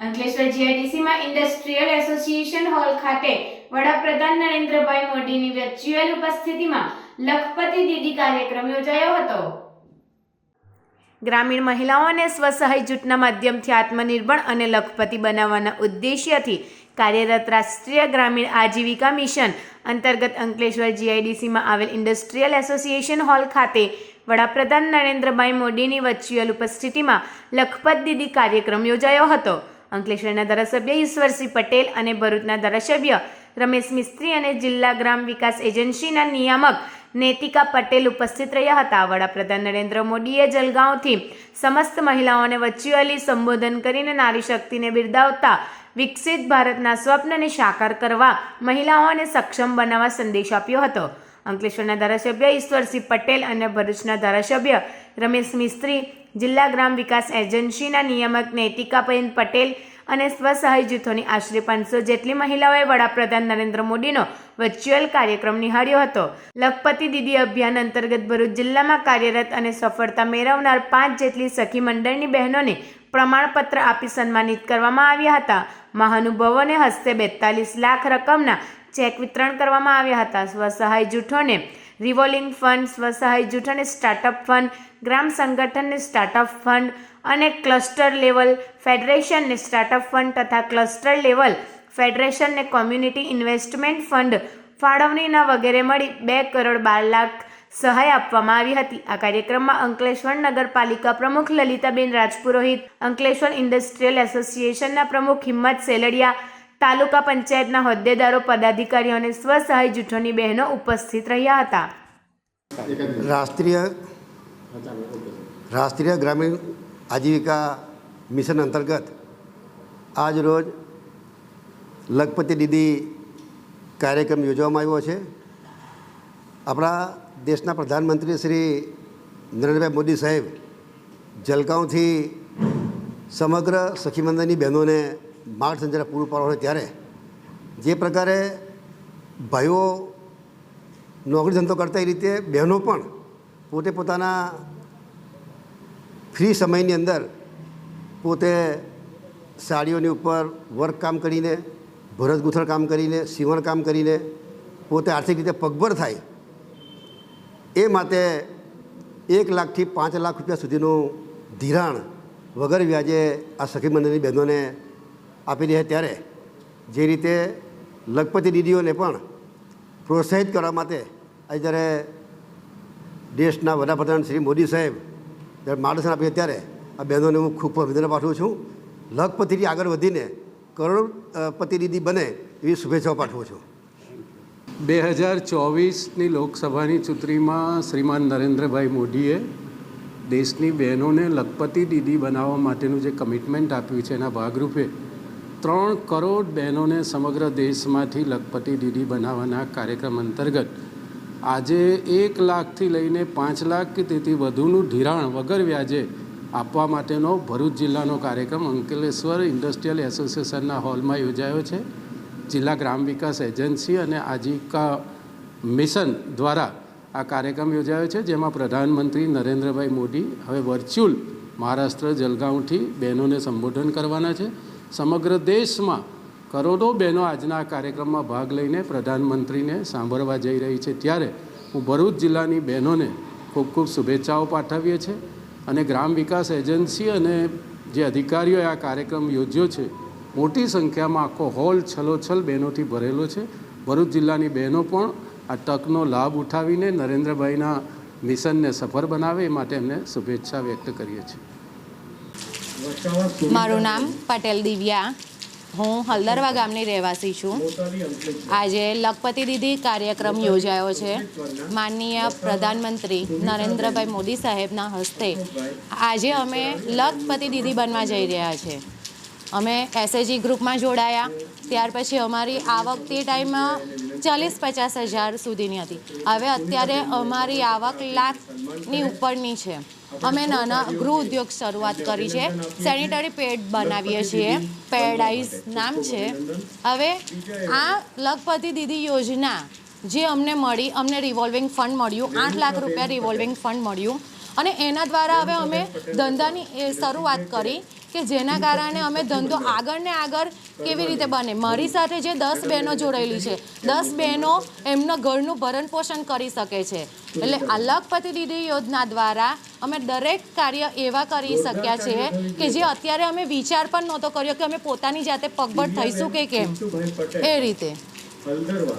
અંકલેશ્વર જીઆઈડીસીમાં industrial association hall ખાતે વડાપ્રધાન નરેન્દ્રભાઈ મોદીની વર્ચ્યુઅલ ઉપસ્થિતિમાં લખપતિ દીદી કાર્યક્રમ યોજાયો હતો. ગ્રામીણ મહિલાઓને સ્વસહાય જૂથના માધ્યમથી આત્મનિર્ભર અને લખપતિ બનાવવાના ઉદ્દેશ્યથી કાર્યરત રાષ્ટ્રીય ગ્રામીણ આજીવિકા મિશન અંતર્ગત અંકલેશ્વર જીઆઈડીસીમાં આવેલ ઇન્ડસ્ટ્રીયલ એસોસિએશન હોલ ખાતે વડાપ્રધાન નરેન્દ્રભાઈ મોદીની વર્ચ્યુઅલ ઉપસ્થિતિમાં લખપત દીદી કાર્યક્રમ યોજાયો હતો. અંકલેશ્વરના ધારાસભ્ય ઈશ્વરસિંહ પટેલ અને ભરૂચના ધારાસભ્ય રમેશ મિસ્ત્રી અને જિલ્લા ગ્રામ વિકાસ એજન્સીના નિયામક નેતિકા પટેલ ઉપસ્થિત રહ્યા હતા. વડાપ્રધાન નરેન્દ્ર મોદીએ જલગાંવથી સમસ્ત મહિલાઓને વર્ચ્યુઅલી સંબોધન કરીને નારી શક્તિને બિરદાવતા, વિકસિત ભારતના સ્વપ્નને સાકાર કરવા, મહિલાઓને સક્ષમ બનાવવા સંદેશ આપ્યો હતો. અંકલેશ્વરના ધારાસભ્ય ઈશ્વરસિંહ પટેલ અને ભરૂચના ધારાસભ્ય રમેશ મિસ્ત્રી જિલ્લા ગ્રામ વિકાસ એજન્સીના નિયામક નૈતિકાબેન પટેલ અને સ્વસહાય જૂથોની આશરે પાંચસો જેટલી મહિલાઓએ વડાપ્રધાન નરેન્દ્ર મોદીનો વર્ચ્યુઅલ કાર્યક્રમ નિહાળ્યો હતો. લખપતિ દીદી અભિયાન અંતર્ગત ભરૂચ જિલ્લામાં કાર્યરત અને સફળતા મેળવનાર પાંચ જેટલી સખી મંડળની બહેનોને પ્રમાણપત્ર આપી સન્માનિત કરવામાં આવ્યા હતા. મહાનુભાવોને હસ્તે બેતાલીસ લાખ રકમના ચેક વિતરણ કરવામાં આવ્યા હતા. સ્વસહાય જૂથોને રિવોલ્વિંગ ફંડ સ્વસહાય જૂથોને સ્ટાર્ટઅપ ફંડ ગ્રામ સંગઠનને સ્ટાર્ટઅપ ફંડ અને ક્લસ્ટર લેવલ ફેડરેશનને સ્ટાર્ટઅપ ફંડ તથા ક્લસ્ટર લેવલ ફેડરેશનને કોમ્યુનિટી ઇન્વેસ્ટમેન્ટ ફંડ ફાળવણીના વગેરે મળી બે કરોડ બાર લાખ સહાય આપવામાં આવી હતી. આ કાર્યક્રમમાં અંકલેશ્વર નગરપાલિકા પ્રમુખ લલિતાબેન રાજપુરોહિત, અંકલેશ્વર ઇન્ડસ્ટ્રીયલ એસોસિએશનના પ્રમુખ હિંમત સેલડિયા તાલુકા પંચાયતના હોદ્દેદારો, પદાધિકારીઓ અને સ્વસહાય જૂથોની બહેનો ઉપસ્થિત રહ્યા હતા. રાષ્ટ્રીય રાષ્ટ્રીય ગ્રામીણ આજીવિકા મિશન અંતર્ગત આજ રોજ લખપતિ દીદી કાર્યક્રમ યોજવામાં આવ્યો છે. આપણા દેશના પ્રધાનમંત્રી શ્રી નરેન્દ્રભાઈ મોદી સાહેબ જલગાંવથી સમગ્ર સખી મંદિરની બહેનોને માર્ગસંચાર પૂરું પાડવાનું ત્યારે જે પ્રકારે ભાઈઓ નોકરી ધંધો કરતા એ રીતે બહેનો પણ પોતે પોતાના ફ્રી સમયની અંદર પોતે સાડીઓની ઉપર વર્ક કામ કરીને, ભરત ગૂંથણ કામ કરીને, સીવણ કામ કરીને પોતે આર્થિક રીતે પગભર થાય એ માટે એક લાખથી પાંચ લાખ રૂપિયા સુધીનું ધિરાણ વગર વ્યાજે આ સખી મંડળની બહેનોને આપી રહ્યા ત્યારે જે રીતે લખપતિ દીદીઓને પણ પ્રોત્સાહિત કરવા માટે આજે જ્યારે દેશના વડાપ્રધાન શ્રી મોદી સાહેબ જ્યારે માર્ગદર્શન આપીએ ત્યારે આ બહેનોને હું ખૂબ અભિનંદન પાઠવું છું. લખપતિથી આગળ વધીને કરોડપતિ દીદી બને એવી શુભેચ્છાઓ પાઠવું છું. બે હજાર ચોવીસની લોકસભાની ચૂંટણીમાં શ્રીમાન નરેન્દ્રભાઈ મોદીએ દેશની બહેનોને લખપતિ દીદી બનાવવા માટેનું જે કમિટમેન્ટ આપ્યું છે એના ભાગરૂપે ત્રણ કરોડ બહેનોને સમગ્ર દેશમાંથી લખપતિ દીદી બનાવવાના કાર્યક્રમ અંતર્ગત આજે એક લાખથી લઈને પાંચ લાખ કે તેથી વધુનું ધિરાણ વગર વ્યાજે આપવા માટેનો ભરૂચ જિલ્લાનો કાર્યક્રમ અંકલેશ્વર ઇન્ડસ્ટ્રીયલ એસોસિએશનના હોલમાં યોજાયો છે. જિલ્લા ગ્રામ વિકાસ એજન્સી અને આજીવિકા મિશન દ્વારા આ કાર્યક્રમ યોજાયો છે, જેમાં પ્રધાનમંત્રી નરેન્દ્રભાઈ મોદી, હવે વર્ચ્યુઅલ મહારાષ્ટ્ર જલગાંવથી બહેનોને સંબોધન કરવાના છે. સમગ્ર દેશમાં કરોડો બહેનો આજના કાર્યક્રમમાં ભાગ લઈને પ્રધાનમંત્રીને સાંભળવા જઈ રહી છે. ત્યારે હું ભરૂચ જિલ્લાની બહેનોને ખૂબ ખૂબ શુભેચ્છાઓ પાઠવીએ છીએ અને ગ્રામ વિકાસ એજન્સી અને જે અધિકારીઓએ આ કાર્યક્રમ યોજ્યો છે, મોટી સંખ્યામાં આખો હોલ છલોછલ બહેનોથી ભરેલો છે. ભરૂચ જિલ્લાની બહેનો પણ આ તકનો લાભ ઉઠાવીને નરેન્દ્રભાઈના મિશનને સફળ બનાવે એ માટે એમને શુભેચ્છા વ્યક્ત કરીએ છીએ. મારું નામ પટેલ દિવ્યા. હું હલદરવા ગામની રહેવાસી છું. આજે લખપતિ દીદી કાર્યક્રમ યોજાયો છે. માનનીય પ્રધાનમંત્રી નરેન્દ્રભાઈ મોદી સાહેબના હસ્તે આજે અમે લખપતિ દીદી બનવા જઈ રહ્યા છે. અમે એસએજી ગ્રુપમાં જોડાયા. ત્યાર પછી અમારી આવક તે ટાઈમમાં ચાલીસ પચાસ હજાર સુધીની હતી. હવે અત્યારે અમારી આવક લાખની ઉપરની છે. અમે નાના ગૃહ ઉદ્યોગ શરૂઆત કરી છે. સેનિટરી પેડ બનાવીએ છીએ. પેરાડાઇઝ નામ છે. હવે આ લખપતિ દીદી યોજના જે અમને મળી, અમને રિવોલ્વિંગ ફંડ મળ્યું. આઠ લાખ રૂપિયા રિવોલ્વિંગ ફંડ મળ્યું. અને એના દ્વારા હવે અમે ધંધાની શરૂઆત કરી. કે જેના કારણે અમે ધંધો આગળ ને આગળ કેવી રીતે બને? મારી સાથે જે દસ બહેનો જોડાયેલી છે, દસ બહેનો એમના ઘરનું ભરણ પોષણ કરી શકે છે. એટલે અલગપતિ દીદી યોજના દ્વારા અમે દરેક કાર્ય એવા કરી શક્યા છે કે જે અત્યારે અમે વિચાર પણ નહોતો કર્યો કે અમે પોતાની જાતે પગભર થઈશું કે કેમ. એ રીતે.